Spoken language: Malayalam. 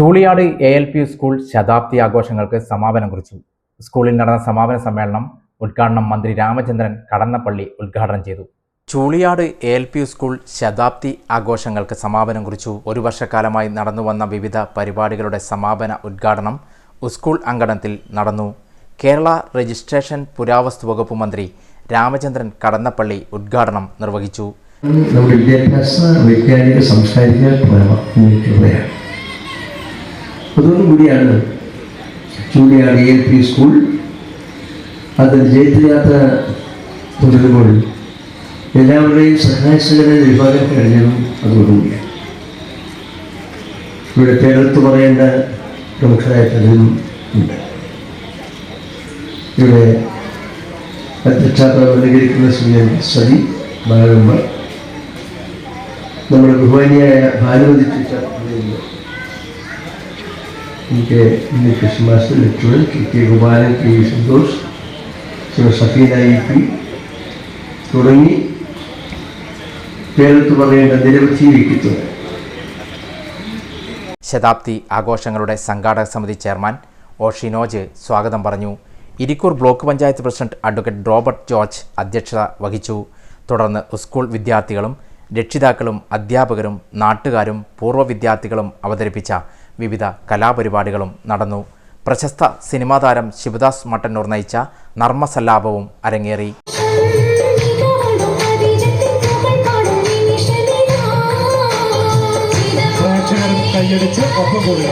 Chooliyad A L P school ശതാബ്ദി ആഘോഷങ്ങൾക്ക് സമാപനം കുറിച്ചു. സ്കൂളിൽ നടന്ന സമാപന സമ്മേളനം ഉദ്ഘാടനം മന്ത്രി രാമചന്ദ്രൻ കടന്നപ്പള്ളി ഉദ്ഘാടനം ചെയ്തു. Chooliyad A L P school ശതാബ്ദി ആഘോഷങ്ങൾക്ക് സമാപനം കുറിച്ചു. ഒരു വർഷക്കാലമായി നടന്നുവന്ന വിവിധ പരിപാടികളുടെ സമാപന ഉദ്ഘാടനം സ്കൂൾ അങ്കണത്തിൽ നടന്നു. കേരള രജിസ്ട്രേഷൻ പുരാവസ്തു വകുപ്പ് മന്ത്രി രാമചന്ദ്രൻ കടന്നപ്പള്ളി ഉദ്ഘാടനം നിർവഹിച്ചു. വിദ്യാഭ്യാസ വൈജ്ഞാനിക പുറമ കൂടിയാണ് ചൂടിയാണ് എ പി സ്കൂൾ അത് ജയത്തിലാത്ത തുടരുമ്പോൾ എല്ലാവരുടെയും സഹായിച്ചതിനെ വിഭാഗം കഴിഞ്ഞതും അതുകൊണ്ടുകൂടിയാണ് ഇവിടെ പേരെടുത്ത് പറയേണ്ട പ്രമുഖരായ പലരും ഉണ്ട്. ഇവിടെ അധ്യക്ഷ പ്രതികരിക്കുന്ന ശ്രീ സതി ബാലകുമാർ നമ്മുടെ ബഹുമാനിയായ ഭാനുമതി ടീച്ചർ. എനിക്ക് es Christmas lecturer K K Gopalan K V Santhosh Shri Safeena E P തുടങ്ങി പേരെടുത്ത് പറയേണ്ട നിരവധി വ്യക്തിത്വങ്ങൾ ശതാബ്ദി ആഘോഷങ്ങളുടെ സംഘാടക സമിതി ചെയർമാൻ ഒ ഷിനോജ് സ്വാഗതം പറഞ്ഞു. Irikkur block panchayat president advocate Robert George അധ്യക്ഷത വഹിച്ചു. തുടർന്ന് സ്കൂൾ വിദ്യാർത്ഥികളും രക്ഷിതാക്കളും അധ്യാപകരും നാട്ടുകാരും പൂർവ വിദ്യാർത്ഥികളും അവതരിപ്പിച്ച വിവിധ കലാപരിപാടികളും നടന്നു. പ്രശസ്ത സിനിമാ താരം ശിവദാസ് മട്ടന്നൂർ നയിച്ച നർമ്മസല്ലാപവും അരങ്ങേറി. കൈയടിച്ച് ഒപ്പം കൂടുക